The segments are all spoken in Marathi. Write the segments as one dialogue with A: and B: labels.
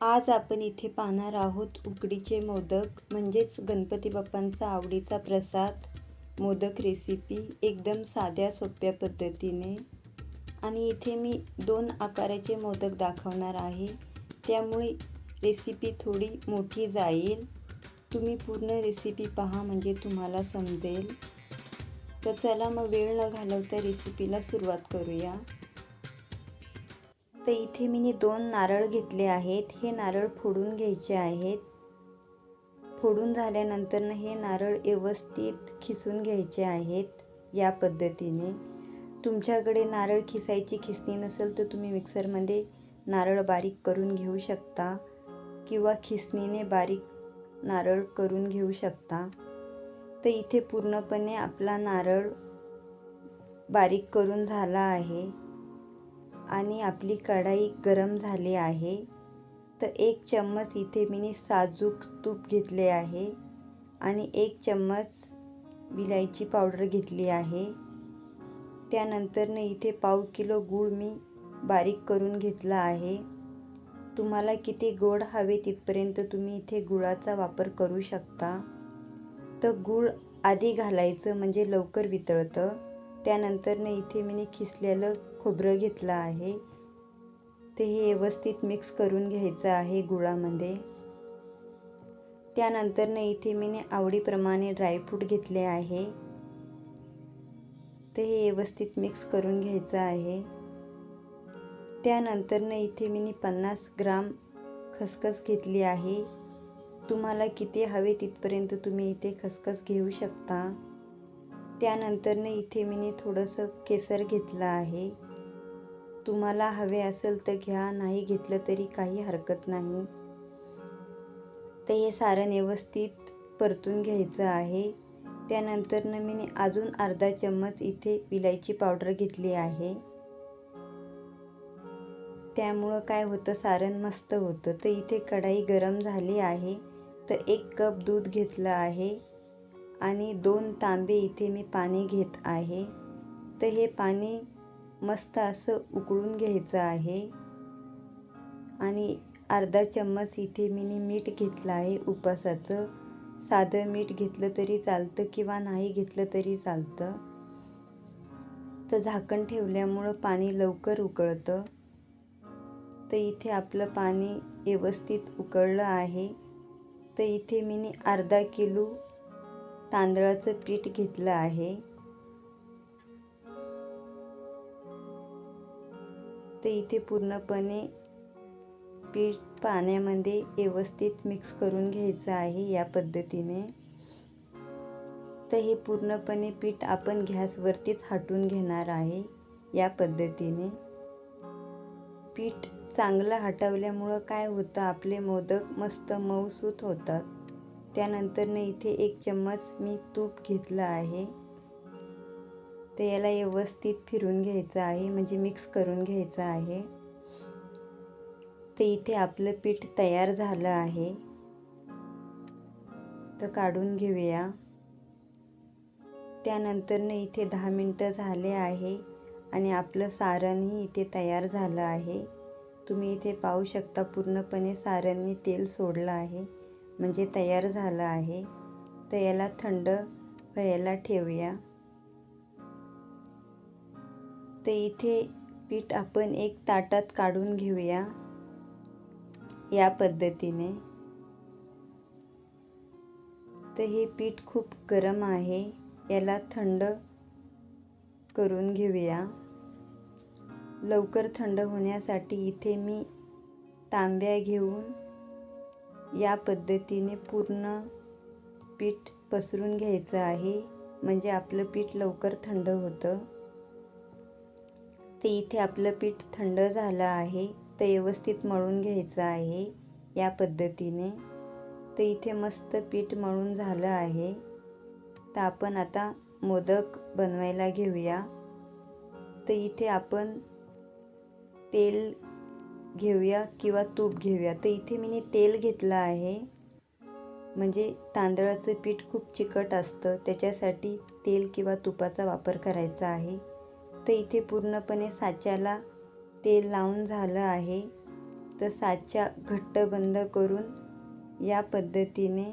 A: आज आपण इथे पाहणार आहोत उकडीचे मोदक म्हणजेच गणपती बाप्पांचा आवडीचा प्रसाद मोदक रेसिपी एकदम साध्या सोप्या पद्धतीने. आणि इथे मी दोन आकाराचे मोदक दाखवणार आहे. त्यामुळे रेसिपी थोडी मोठी जाईल. तुम्ही पूर्ण रेसिपी पहा म्हणजे तुम्हाला समजेल. तर चला मग वेळ न घालवता रेसिपीला सुरुवात करूया. तर इथे मी दोन नारळ घेतले आहेत. हे नारळ फोडून घ्यायचे आहेत. फोडून झाल्यानंतर हे नारळ व्यवस्थित खिसून घ्यायचे आहेत या पद्धतीने. तुमच्याकडे नारळ खिसायची खिसणी नसेल तर तुम्ही मिक्सरमध्ये नारळ बारीक करून घेऊ शकता किंवा खिसणीने बारीक नारळ करून घेऊ शकता. तर इथे पूर्णपणे आपला नारळ बारीक करून झाला आहे. आणि आपली कढाई गरम झाली आहे. तर एक चम्मच इथे मी साजूक तूप घेतले आहे आणि एक चम्मच विलायची पावडर घेतली आहे. त्यानंतरनं इथे पाव किलो गूळ मी बारीक करून घेतला आहे. तुम्हाला किती गोड हवे तिथपर्यंत तुम्ही इथे गुळाचा वापर करू शकता. तर गूळ आधी घालायचं म्हणजे लवकर वितळतं. त्यानंतरनं इथे मी खिसलेलं खोबरं घेतलं आहे. ते हे व्यवस्थित मिक्स करून घ्यायचं आहे गुळामध्ये. त्यानंतरनं इथे मी आवडीप्रमाणे ड्रायफ्रूट घेतले आहे. ते हे व्यवस्थित मिक्स करून घ्यायचं आहे. त्यानंतरनं इथे मी पन्नास ग्राम खसखस घेतली आहे. तुम्हाला किती हवे तिथपर्यंत तुम्ही इथे खसखस घेऊ शकता. त्यानंतरनं इथे मी थोडंसं केसर घेतलं आहे. तुम्हाला हवे असेल तर घ्या नाही घेतलं तरी काही हरकत नाही. तर हे सारण व्यवस्थित परतून घ्यायचं आहे. त्यानंतरनं मी अजून अर्धा चम्मच इथे विलायची पावडर घेतली आहे. त्यामुळं काय होतं सारण मस्त होतं. तर इथे कढाई गरम झाली आहे. तर एक कप दूध घेतलं आहे. आणि दोन तांबे इथे मी पाणी घेत आहे. तर हे पाणी मस्त असं उकळून घ्यायचं आहे. आणि अर्धा चम्मच इथे मी मीठ घेतलं आहे उपासाचं. साधं मीठ घेतलं तरी चालतं किंवा नाही घेतलं तरी चालतं. तर झाकण ठेवल्यामुळं पाणी लवकर उकळतं. तर इथे आपलं पाणी व्यवस्थित उकळलं आहे. तर इथे मी अर्धा किलो तांदळाचं पीठ घेतलं आहे. ते इथे पूर्णपणे पीठ पाण्यामध्ये व्यवस्थित मिक्स करून घ्यायचं आहे या पद्धतीने. तर हे पूर्णपणे पीठ आपण गॅसवरतीच हटून घेणार आहे या पद्धतीने. पीठ चांगलं हटवल्यामुळं काय होतं आपले मोदक मस्त मऊसूत होतात. त्यानंतरनं इथे एक चम्मच मी तूप घेतलं आहे. तर याला व्यवस्थित फिरून घ्यायचं आहे म्हणजे मिक्स करून घ्यायचं आहे. तर इथे आपलं पीठ तयार झालं आहे. तर काढून घेऊया. त्यानंतरनं इथे दहा मिनटं झाले आहे आणि आपलं सारणही इथे तयार झालं आहे. तुम्ही इथे पाहू शकता पूर्णपणे सारणनी तेल सोडलं आहे म्हणजे तयार झालं आहे. तर याला थंड व्हायला ठेवूया. तर इथे पीठ आपण एक ताटात काढून घेऊया या पद्धतीने. तर हे पीठ खूप गरम आहे याला थंड करून घेऊया. लवकर थंड होण्यासाठी इथे मी तांब्या घेऊन या पद्धतीने पूर्ण पीठ पसरून घ्यायचं आहे म्हणजे आपलं पीठ लवकर थंड होतं. ते इथे आपलं पीठ थंड झालं आहे ते व्यवस्थित मळून घ्यायचं आहे या पद्धतीने. तर इथे मस्त पीठ मळून झालं आहे. तर आपण आता मोदक बनवायला घेऊया. तर इथे आपण तेल घेऊया किंवा तूप घेऊया. तर इथे मी तेल घेतलं आहे. म्हणजे तांदळाचं पीठ खूप चिकट असतं त्याच्यासाठी तेल किंवा तुपाचा वापर करायचा आहे. तर इथे पूर्णपणे साच्याला तेल लावून झालं आहे. तर साचा घट्ट बंद करून या पद्धतीने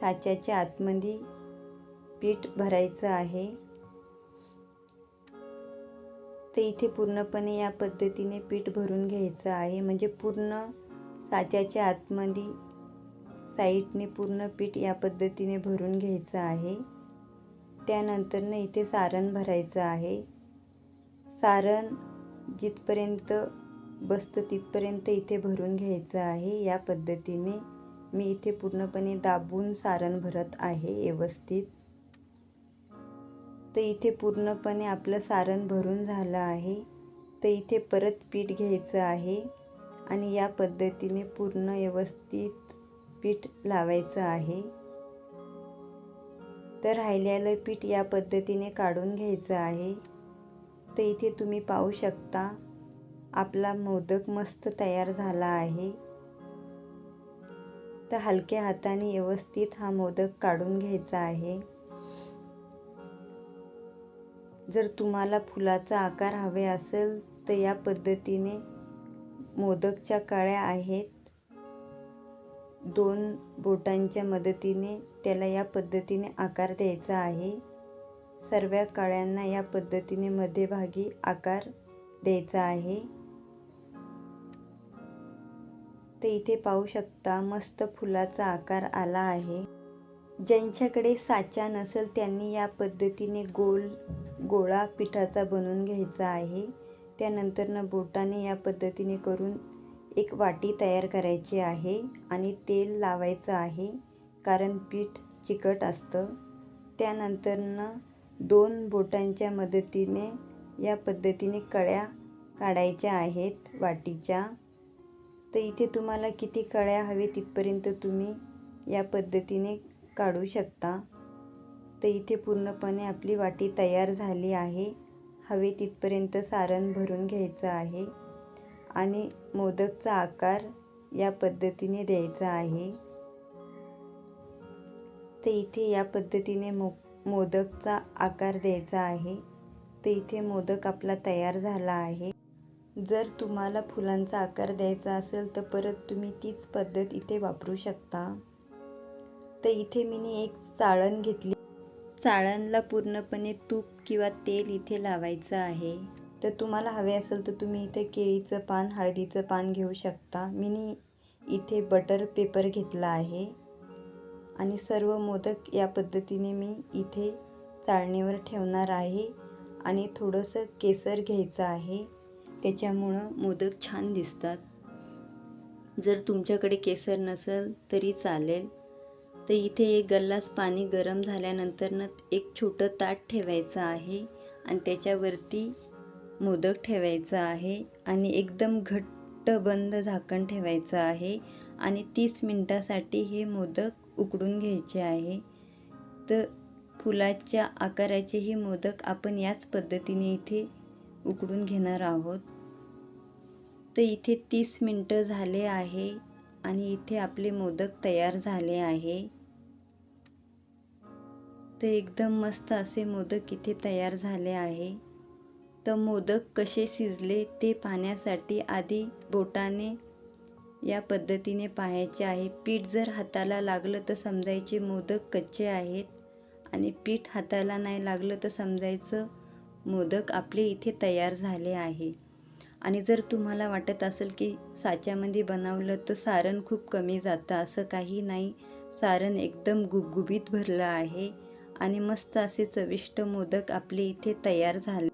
A: साच्याच्या आतमध्ये पीठ भरायचं आहे. तर इथे पूर्णपणे या पद्धतीने पीठ भरून घ्यायचं आहे. म्हणजे पूर्ण साच्याच्या आतमध्ये साईडने पूर्ण पीठ या पद्धतीने भरून घ्यायचं आहे. त्यानंतरनं इथे सारण भरायचं आहे. सारण जिथपर्यंत बसतं तिथपर्यंत इथे भरून घ्यायचं आहे. या पद्धतीने मी इथे पूर्णपणे दाबून सारण भरत आहे व्यवस्थित. तर इथे पूर्णपणे आपलं सारण भरून झालं आहे. तर इथे परत पीठ घ्यायचं आहे आणि या पद्धतीने पूर्ण व्यवस्थित पीठ लावायचं आहे. तर राहिलेलं पीठ या पद्धतीने काढून घ्यायचं आहे. तर इथे तुम्ही पाहू शकता आपला मोदक मस्त तयार झाला आहे. तर हलक्या हाताने व्यवस्थित हा मोदक काढून घ्यायचा आहे. जर तुम्हाला फुलाचा आकार हवे असेल तर या पद्धतीने मोदकच्या कळ्या आहेत. दोन बोटांच्या मदतीने त्याला या पद्धतीने आकार द्यायचा आहे. सर्व कळ्यांना या पद्धतीने मध्यभागी आकार द्यायचा आहे. ते इथे पाहू शकता मस्त फुलाचा आकार आला आहे. ज्यांच्याकडे साचा नसेल त्यांनी या पद्धतीने गोल गोळा पिठाचा बनवून घ्यायचा आहे. त्यानंतरनं बोटाने या पद्धतीने करून एक वाटी तयार करायची आहे आणि तेल लावायचं आहे कारण पीठ चिकट असतं. त्यानंतरनं दोन बोटांच्या मदतीने या पद्धतीने कळ्या काढायच्या आहेत वाटीच्या. तर इथे तुम्हाला किती कळ्या हवे तिथपर्यंत तुम्ही या पद्धतीने काढू शकता. तर इथे पूर्णपणे आपली वाटी तयार झाली आहे. हवे तिथपर्यंत सारण भरून घ्यायचं आहे. आणि मोदकचा आकार या पद्धतीने द्यायचा आहे. तर इथे या पद्धतीने मो मोदकचा आकार द्यायचा आहे. तर इथे मोदक आपला तयार झाला आहे. जर तुम्हाला फुलांचा आकार द्यायचा असेल तर परत तुम्ही तीच पद्धत इथे वापरू शकता. तर इथे मी एक चाळण घेतली. चाळणला पूर्णपणे तूप किंवा तेल इथे लावायचं आहे. तर तुम्हाला हवे असेल तर तुम्ही इथे केळीचं पान हळदीचं पान घेऊ शकता. मी इथे बटर पेपर घेतला आहे. आणि सर्व मोदक या पद्धतीने मी इथे चाळणीवर ठेवणार आहे. आणि थोडंसं केसर घ्यायचं आहे. त्याच्यामुळं मोदक छान दिसतात. जर तुमच्याकडे केसर नसेल तरी चालेल. तर इथे एक गल्लास पाणी गरम झाल्यानंतरनं एक छोटं ताट ठेवायचं आहे. आणि त्याच्यावरती मोदक ठेवायचा आहे आणि एकदम घट्ट बंद झाकण ठेवायचं आहे आणि तीस मिनटासाठी हे मोदक उकडून घ्यायचे आहे. तर फुलाच्या आकाराचे हे मोदक आपण याच पद्धतीने इथे उकडून घेणार आहोत. तर इथे तीस मिनटं झाले आहे आणि इथे आपले मोदक तयार झाले आहे. तर एकदम मस्त असे मोदक इथे तयार झाले आहे. तर मोदक कसे शिजले ते पाहण्यासाठी आधी बोटाने या पद्धतीने पाहायचे आहे. पीठ जर हाताला लागलं तर समजायचे मोदक कच्चे आहेत आणि पीठ हाताला नाही लागलं तर समजायचं मोदक आपले इथे तयार झाले आहे. आणि जर तुम्हाला वाटत असेल की साच्यामध्ये बनवलं तर सारण खूप कमी जातं. असं काही नाही. सारण एकदम गुबगुबीत भरलं आहे आणि मस्त असे चविष्ट मोदक आपले इथे तयार झाले